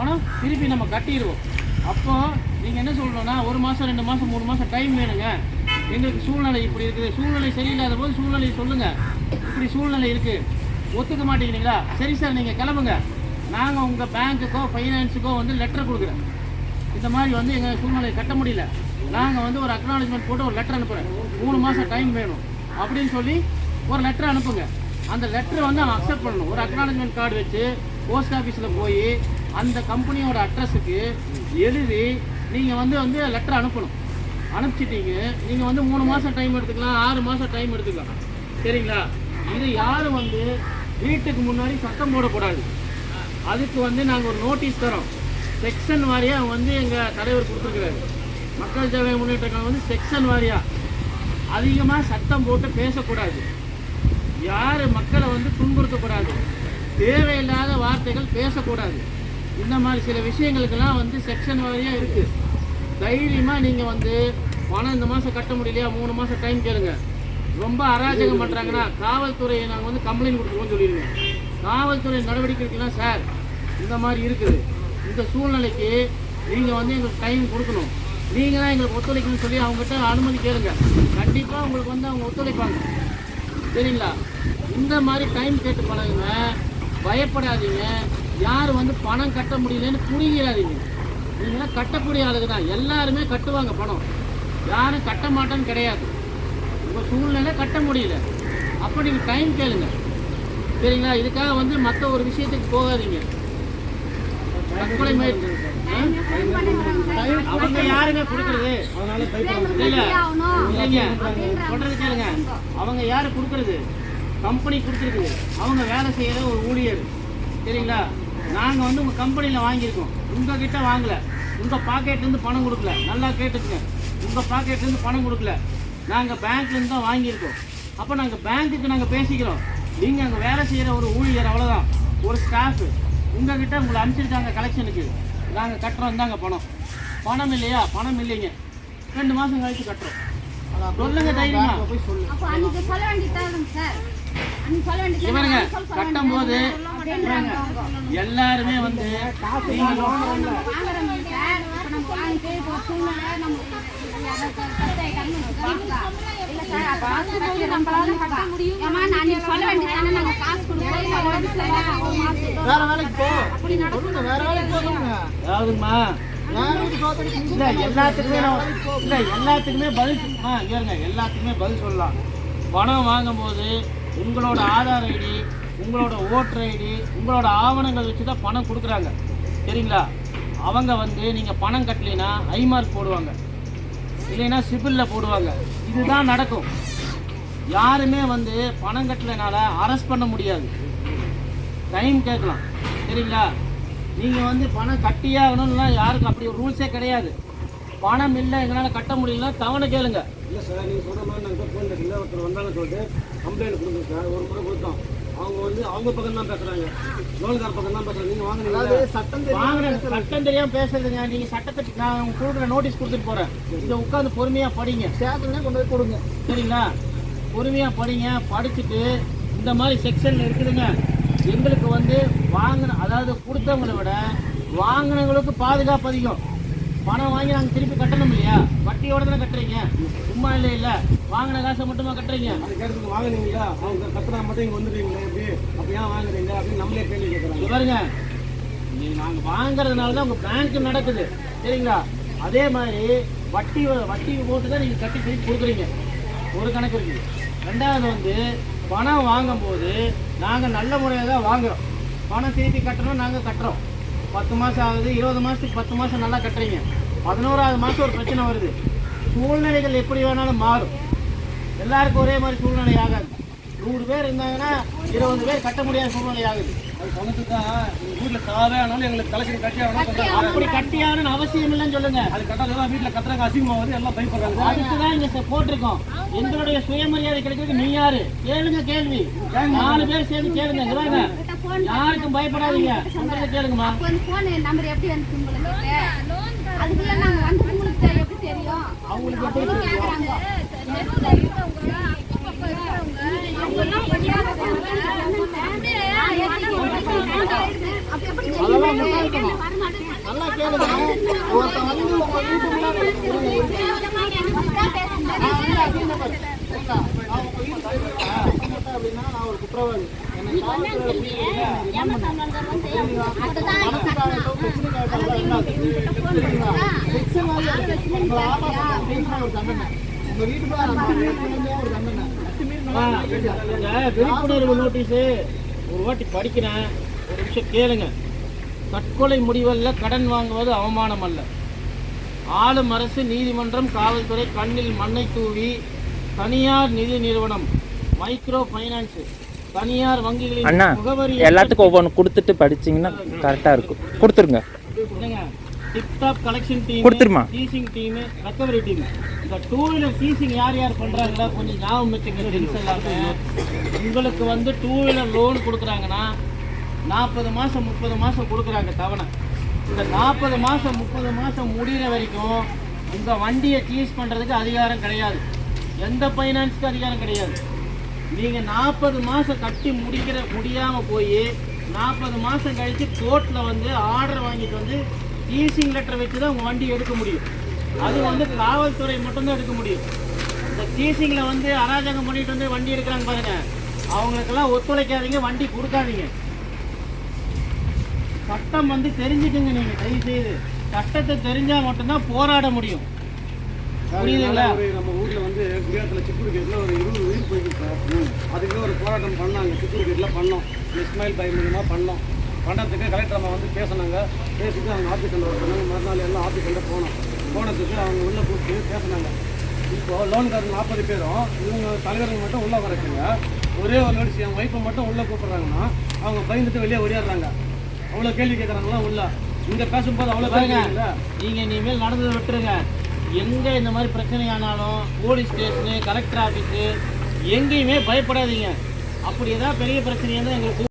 பணம் திருப்பி நம்ம கட்டிடுவோம். அப்போ நீங்கள் என்ன சொல்லணும்னா ஒரு மாதம் ரெண்டு மாதம் மூணு மாதம் டைம் வேணுங்க. எங்களுக்கு சூழ்நிலை இப்படி இருக்குது. சூழ்நிலை சரியில்லாத போது சூழ்நிலையை சொல்லுங்கள் இப்படி சூழ்நிலை இருக்குது ஒத்துக்க மாட்டேங்கிறீங்களா? சரி சார் நீங்கள் கிளம்புங்க. நாங்கள் உங்கள் பேங்க்குக்கோ ஃபைனான்ஸுக்கோ வந்து லெட்டர் கொடுக்குறேன் இந்த மாதிரி வந்து எங்கள் சூழ்நிலையை கட்ட முடியல. நாங்கள் வந்து ஒரு அக்னாலஜ்மெண்ட் போட்டு ஒரு லெட்டர் அனுப்புகிறேன் மூணு மாதம் டைம் வேணும். அப்படின்னு சொல்லி ஒரு லெட்டர் அனுப்புங்க. அந்த லெட்டரை வந்து அவன் அக்செப்ட் பண்ணணும். ஒரு அக்னாலஜ்மெண்ட் கார்டு வச்சு போஸ்ட் ஆஃபீஸில் போய் அந்த கம்பெனியோட அட்ரஸுக்கு எழுதி நீங்கள் வந்து வந்து லெட்டர் அனுப்பணும். அனுப்பிச்சிட்டீங்க. நீங்கள் வந்து மூணு மாதம் டைம் எடுத்துக்கலாம் ஆறு மாதம் டைம் எடுத்துக்கலாம். சரிங்களா? இது யாரும் வந்து வீட்டுக்கு முன்னாடி சத்தம் போடக்கூடாது. அதுக்கு வந்து நாங்கள் ஒரு நோட்டீஸ் தரோம். செக்ஷன் வாரியாக வந்து எங்கள் தலைவர் கொடுத்துருக்குறாரு. மக்கள் சேவை முன்னேற்றங்கள் வந்து செக்ஷன் வாரியாக அதிகமாக சத்தம் போட்டு பேசக்கூடாது. யார் மக்களை வந்து துன்புறுத்தக்கூடாது. தேவையில்லாத வார்த்தைகள் பேசக்கூடாது. இந்த மாதிரி சில விஷயங்களுக்கெல்லாம் வந்து செக்ஷன் வாரியாக இருக்குது தைரியமாக நீங்கள் வந்து பணம் இந்த மாதம் கட்ட முடியலையா? மூணு மாதம் டைம் கேளுங்க. ரொம்ப அராஜகம் பண்ணுறாங்கன்னா காவல்துறையை நாங்கள் வந்து கம்ப்ளைண்ட் கொடுத்துருவோம் சொல்லிடுங்க காவல்துறை நடவடிக்கைக்கெல்லாம் சார் இந்த மாதிரி இருக்குது. இந்த சூழ்நிலைக்கு நீங்கள் வந்து எங்களுக்கு டைம் கொடுக்கணும். நீங்கள் தான் எங்களுக்கு ஒத்துழைக்கணும்னு சொல்லி அவங்ககிட்ட அனுமதி கேளுங்க. கண்டிப்பாக உங்களுக்கு வந்து அவங்க ஒத்துழைப்பாங்க. சரிங்களா? இந்த மாதிரி டைம் கேட்டு பழகுங்க. பயப்படாதீங்க. யார் வந்து பணம் கட்ட முடியலன்னு புரிகிறாதீங்க நீங்களாம் கட்டக்கூடிய ஆளுங்க தான். எல்லாருமே கட்டுவாங்க பணம். யாரும் கட்ட மாட்டேன்னு கிடையாது. உங்கள் சூழ்நிலை கட்ட முடியல. அப்போ நீங்கள் டைம் கேளுங்க. சரிங்களா? இதுக்காக வந்து மற்ற ஒரு விஷயத்துக்கு போகாதீங்க. தற்கொலை முயற்சி. அவங்க யாருங்க கொடுக்குறது? அதனால இல்லைங்க. சொல்றது கேளுங்க. அவங்க யாரு கொடுக்கறது? கம்பெனி கொடுத்துருக்குது. அவங்க வேலை செய்யற ஒரு ஊழியர். சரிங்களா? நாங்க வந்து உங்க கம்பெனில வாங்கியிருக்கோம். உங்ககிட்ட வாங்கல. உங்க பாக்கெட்ல இருந்து பணம் கொடுக்கல. நல்லா கேட்டுக்குங்க. உங்க பாக்கெட்ல இருந்து பணம் கொடுக்கல. நாங்க பேங்க்ல இருந்து தான் வாங்கியிருக்கோம். அப்போ நாங்க பேங்க்குக்கு நாங்க பேசிக்கிறோம். நீங்க அங்க வேலை செய்யற ஒரு ஊழியர் அவ்வளவுதான். ஒரு ஸ்டாஃப் உங்ககிட்ட உங்களை அனுப்பிச்சிருக்காங்க கலெக்ஷனுக்கு நாங்க கட்டுறோம் தாங்க பணம். பணம் இல்லையா? பணம் இல்லைங்க. ரெண்டு மாசம் கழிச்சு கட்டுறோம். சொல்லுங்க தைரியமா. போய் சொல்லு அப்போ அன்னைக்கு சொல்ல வேண்டியதுதானே சார் அன்னைக்கு சொல்ல வேண்டியது இவருங்க கட்டும் போது எல்லாருமே வந்து வேற வேலைக்கு போ. வேற வேலைக்கு போகிறதுக்கு இல்ல எல்லாத்துக்குமே நான் இல்ல எல்லாத்துக்குமே பதில் ஆ ஏறுங்க எல்லாத்துக்குமே பதில் சொல்லலாம். பணம் வாங்கும்போது உங்களோட ஆதார் ஐடி உங்களோட ஓட்டர் ஐடி உங்களோட ஆவணங்கள் வச்சு தான் பணம் கொடுக்குறாங்க. சரிங்களா? அவங்க வந்து நீங்கள் பணம் கட்டலைன்னா ஐமார்க் போடுவாங்க. இல்லைன்னா சிபிலில் போடுவாங்க. இதுதான் நடக்கும். யாருமே வந்து பணம் கட்டலைனால அரெஸ்ட் பண்ண முடியாது. டைம் கேட்கலாம். சரிங்களா? நீங்கள் வந்து பணம் கட்டியே ஆகணும்லாம் யாருக்கும் அப்படி ஒரு ரூல்ஸே கிடையாது. பணம் இல்லை எங்களால் கட்ட முடியலன்னா தவணை கேளுங்க. இல்லை சார் நீங்கள் சொல்கிற மாதிரி நாங்கள் ஃபோன் பேசல ஒருத்தர் வந்தாங்கன்னு சொல்லிட்டு கம்ப்ளைண்ட் கொடுங்க சார். ஒரு முறை கொடுத்தோம். அவங்க வந்து அவங்க பக்கம் தான் பேசுகிறாங்க லோன்கார் பக்கம் தான் பேசுகிறாங்க நீங்கள் வாங்கினீங்க சட்டம் வாங்கின சட்டம் தெரியாமல் பேசுறதுங்க. நீங்கள் சட்டத்தை நான் உங்களுக்கு கொடுக்குற நோட்டீஸ் கொடுத்துட்டு போகிறேன் இதை உட்காந்து பொறுமையாக படிங்க. ஸ்டேஷன்லேயே கொண்டு போய் கொடுங்க. சரிங்களா? பொறுமையாக படிங்க. படிச்சுட்டு இந்த மாதிரி செக்ஷனில் இருக்குதுங்க. எங்களுக்கு வந்து வாங்கின அதாவது கொடுத்தவங்களை விட வாங்கினவங்களுக்கு பாதுகாப்பு அதிகம். பணம் வாங்கி நாங்கள் திருப்பி கட்டணும் இல்லையா? வட்டியோட சும்மா இல்லை இல்லை. வாங்கின காசை மட்டுமா கட்டுறீங்க? அது கேட்டதுக்கு வாங்கினீங்களா? அவங்க கத்துறா மட்டும் இங்கே வந்துடுறீங்களே எப்படி? அப்போ ஏன் வாங்குறீங்க? அப்படின்னு நம்மளே கேள்வி கேட்குறாங்க பாருங்க. நீ நாங்கள் வாங்குறதுனால தான் உங்கள் பேங்க் நடக்குது. சரிங்களா? அதே மாதிரி வட்டி வட்டி போட்டு தான் நீங்கள் கட்டி திருப்பி கொடுக்குறீங்க. ஒரு கணக்கு இருக்குது ரெண்டாவது வந்து பணம் வாங்கும்போது நாங்கள் நல்ல முறையாக தான் வாங்குறோம். பணம் திருப்பி கட்டணும் நாங்கள் கட்டுறோம். பத்து மாதம் ஆகுது இருபது மாதத்துக்கு பத்து மாதம் நல்லா கட்டுறீங்க. பதினோராவது மாதம் ஒரு பிரச்சனை வருது. சூழ்நிலைகள் எப்படி வேணாலும் மாறும். எல்லாருக்கும் ஒரே மாதிரி சூழ்நிலை ஆகாது. நூறு பேர் இருந்தாங்கன்னா இருபது பேர் கட்ட முடியாத சூழ்நிலை ஆகுது. அது பணத்துக்கு தான் வீட்டில் காவே ஆனாலும் எங்களுக்கு கலெக்ஷன் கட்டி ஆகணும். அப்படி கட்டியாகணும்னு அவசியம் இல்லைன்னு சொல்லுங்க. அது கட்டாதான் வீட்டில் கத்துறாங்க அசிங்கமாக வருது எல்லாம் பயப்படுறாங்க. அதுக்கு தான் இங்க போட்டிருக்கோம். எங்களுடைய சுயமரியாதை கிடைக்கிறதுக்கு நீ யாரு? கேளுங்க கேள்வி. நாலு பேர் சேர்ந்து கேளுங்க. யாருக்கும் பயப்படாதீங்க. கேளுங்கம்மா. நம்பர் எப்படி வந்து உங்களுக்கு? அதுக்குள்ள நாங்கள் வந்து உங்களுக்கு எப்படி தெரியும் அவங்களுக்கு எப்படி அதெல்லாம் நல்லா கேளுங்க ஒருத்தன் வந்து உங்க வீட்டு முன்னாடி நான் வந்து நான் உங்க அப்படின்னா நான் ஒரு குற்றவாளி விழிப்புணர்வு நோட்டீஸு ஒரு வாட்டி படிக்கிறேன் ஒரு நிமிஷம் கேளுங்க தற்கொலை முடிவல்ல கடன் வாங்குவது அவமானம் அல்ல ஆளும் அரசு நீதிமன்றம் காவல்துறை கண்ணில் மண்ணை தூவி தனியார் நிதி நிறுவனம் மைக்ரோ ஃபைனான்ஸு தனியார் வங்கிகளின் அண்ணா எல்லாத்துக்கும் ஒவ்வொன்று கொடுத்துட்டு படிச்சீங்கன்னா கரெக்டாக இருக்கும். கொடுத்துருங்க. டிப்டாப் கலெக்ஷன் டீம் கொடுத்துருமா? சீசிங் டீம் ரெக்கவரி டீம் இந்த டூ வீலர் சீசிங் யார் யார் பண்றாங்களா கொஞ்சம் ஞாபகம் வச்சுங்க உங்களுக்கு வந்து டூ வீலர் லோன் கொடுக்குறாங்கன்னா நாற்பது மாதம் முப்பது மாதம் கொடுக்குறாங்க தவணை. இந்த நாற்பது மாதம் முப்பது மாதம் முடிகிற வரைக்கும் உங்கள் வண்டியை சீஸ் பண்ணுறதுக்கு அதிகாரம் கிடையாது. எந்த ஃபைனான்ஸ்க்கு அதிகாரம் கிடையாது. நீங்கள் நாற்பது மாதம் கட்டி முடிக்கிற முடியாமல் போய் நாற்பது மாதம் கழித்து கோர்ட்டில் வந்து ஆர்டர் வாங்கிட்டு வந்து லீசிங் லெட்டர் வச்சு தான் உங்கள் வண்டி எடுக்க முடியும். அது வந்து காவல்துறை மட்டும்தான் எடுக்க முடியும். இந்த லீசிங்கில் வந்து அராஜகம் பண்ணிட்டு வந்து வண்டி எடுக்கிறாங்க பாருங்க. அவங்களுக்கெல்லாம் ஒத்துழைக்காதீங்க வண்டி கொடுக்காதீங்க. சட்டம் வந்து தெரிஞ்சுக்குங்க நீங்கள் தயவு செய்து சட்டத்தை தெரிஞ்சால் மட்டும்தான் போராட முடியும். புரியுதுங்களா? வந்து குடியாத்துல சித்தூர் கேட்ல ஒரு இருபது உயிர் போயிருக்கு அதுக்கு ஒரு போராட்டம் பண்ணாங்க. சித்தூர் கேட்ல பண்ணோம் இஸ்மாயில் பாய் மூலியமா பண்ணோம். பண்ணதுக்கு கலெக்டர் அம்மா வந்து பேசினாங்க. பேசிட்டு அவங்க ஆஃபீஸ் சென்டர் சொன்னாங்க மறுநாள் எல்லாம் ஆஃபீஸ் சென்டர் போனோம். போனதுக்கு அவங்க உள்ள கூப்பிட்டு பேசினாங்க. இப்போ லோன்காரங்க நாற்பது பேரும் இவங்க தலைவர்கள் மட்டும் உள்ள வரைக்குங்க ஒரே ஒரு நோட்டீஸ் என் ஒய்ஃபை மட்டும் உள்ள கூப்பிடுறாங்கன்னா அவங்க பயந்துட்டு வெளியே ஓடியாடுறாங்க. அவ்வளோ கேள்வி கேட்குறாங்களா உள்ள? இங்க பேசும்போது அவ்வளோ பாருங்க பாருங்க நீங்க இனிமேல் நடந்ததை விட்டுருங்க. எங்கே இந்த மாதிரி பிரச்சனை ஆனாலும் போலீஸ் ஸ்டேஷனு கலெக்டர் ஆஃபீஸு எங்கேயுமே பயப்படாதீங்க. அப்படி ஏதாவது பெரிய பிரச்சனையாக இருந்தால் எங்களுக்கு